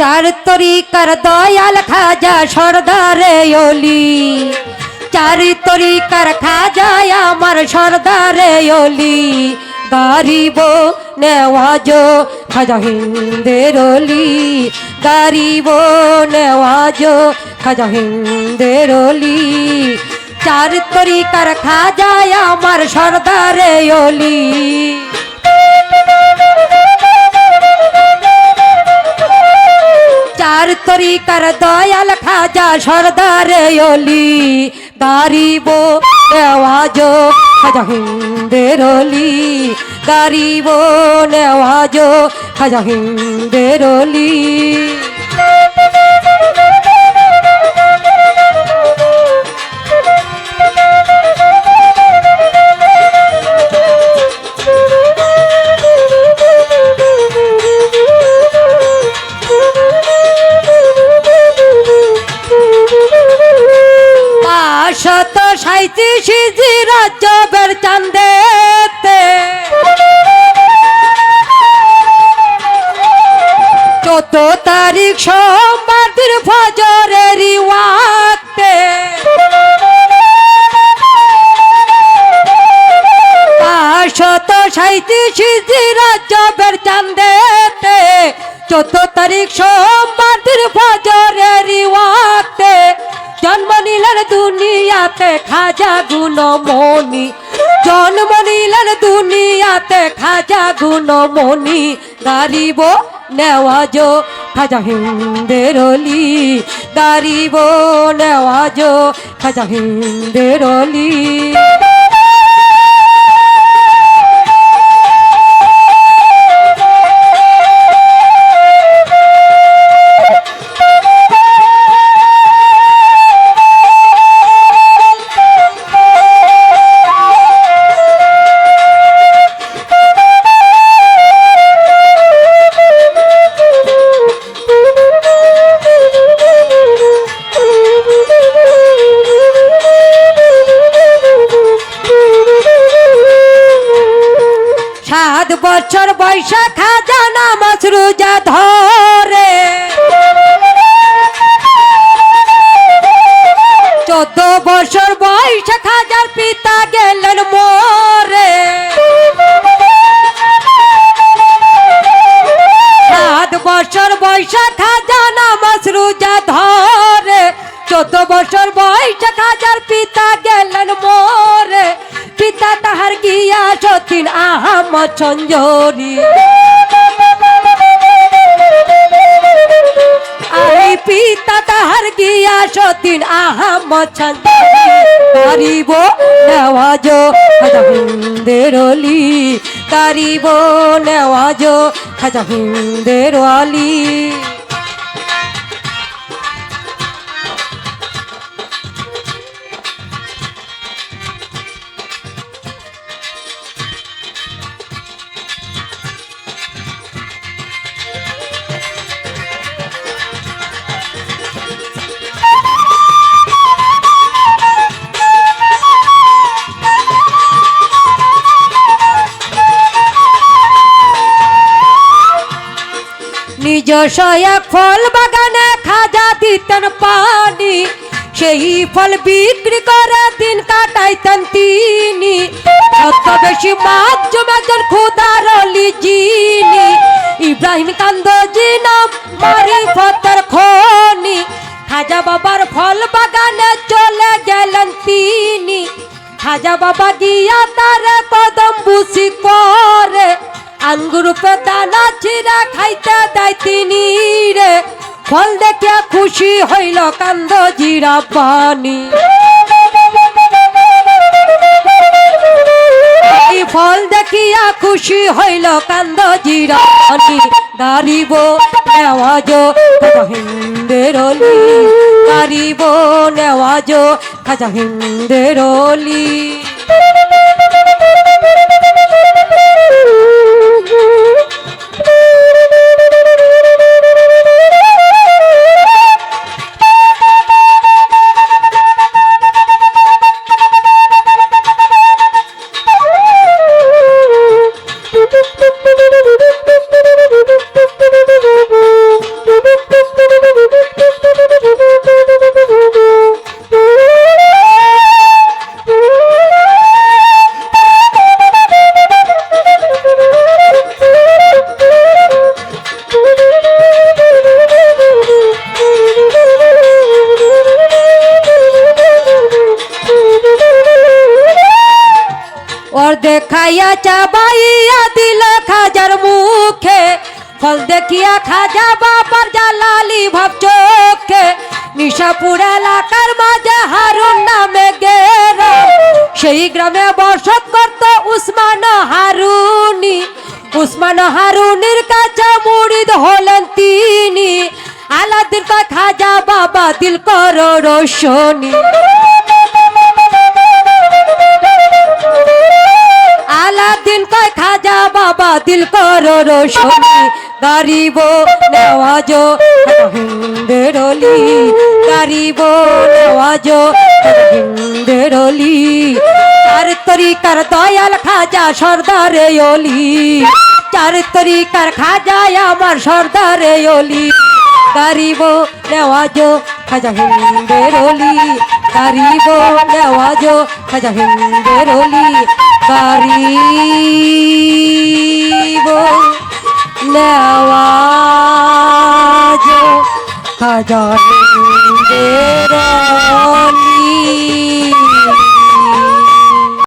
চার তরিকার দয়াল খাজা সর্দারে অলি চার তরিকার খাজায় আমার সর্দারে অলি গারিব নেওয়াজ খাজা হিন্দের অলি গারিব নেওয়াজ খাজা হিন্দের অলি চার তরিকার খাজায় আমার সর্দারে অলি চার তরিকার দয়াল খাজা সর্দার অলি গারিব নেওয়াজ খাজা হিন্দের অলি গারিব নেওয়াজ খাজা হিন্দের অলি। জি রাজ্যের চান্দেতে। চোদ্দ তারিখ সোমবার দিন ফজরের ওয়াক্তে পাঁচশত সাঁত্রিশ জি রাজ্যের চান্দেতে। চোদ্দ তারিখ সোমবার দিন ফজরের ওয়াক্তে জন্ম নিলেন দুনিয়াতে খাজা গুণমণি। জন্ম নিলেন দুনিয়াতে খাজা গুণমণি। গারিব নেওয়াজ খাজা হিন্দের অলি। গারিব নেওয়াজ খাজা হিন্দের সাত বছর বৈশা খাজা নামাজ রোজা ধরে। চোদ্দ বছর বয়সে খাজার পিতা গেলেন মোরে। সাত বছর বয়সে খাজা নামাজ রোজা ধরে। চোদ্দ বছর বয়সে খাজার পিতা গেলেন মোরে। গিয়া সতীন আহমদ সঞ্জরি আই পিতা তাহার গিয়া সতীন আহমদ সঞ্জরি কারিব নেওয়াজ খাজা হিন্দের অলি। কারিব নেওয়াজ খাজা হিন্দের অলি। নিজস্ব এক ফল বাগানে খাজা দিতেন পানি। সেই ফল বিক্রি করে দিন কাটাইতেন তিনি। অত বেশি মাছ জমাজন খুদার জিনি ইব্রাহিম কান্দজি নাম মারি ফতর খনি। খাজা বাবার ফল বাগানে চলে গেলেন তিনি। খাজা বাবা গিয়া তার কদম বুসি করে। আঙ্গুর পে চিরা খাইতে দেয় তিনি রে। ফল দেখে খুশি হইল কান্দ জিরা পানি। ফল দেখিয়া খুশি হইল কান্দ জিরানি গারিব নেওয়াজ খাজা হিন্দের গারিব নেওয়াজ খাজা হিন্দের দেখাইয়া চাবাইয়া দিল খাজার মুখে। ফল দেখিয়া খাজা বাবার জালালি ভাব চোখে। নিশাপুর এলাকার মাঝে হারুন নামে গেরা। সেই গ্রামে বসত করত উসমান হারুনি। উসমান হারুনির কাছে মুড়িদ হলেন তিনি। আলাদিন কয় খাজা বাবা দিল করো রোশনী। বাবা দিল করো রোশনি গারিব নেওয়াজ হিন্দের অলি গারিব নেওয়াজ হিন্দের অলি। চার তরিকার দয়াল খাজা সর্দারে অলি, চার তরিকার খাজায় আমার সর্দারে অলি। গারিব নেওয়াজ খাজা হিন্দের অলি গারিব নেওয়াজ খাজা হিন্দের অলি গারিব আওয়াজ হাজার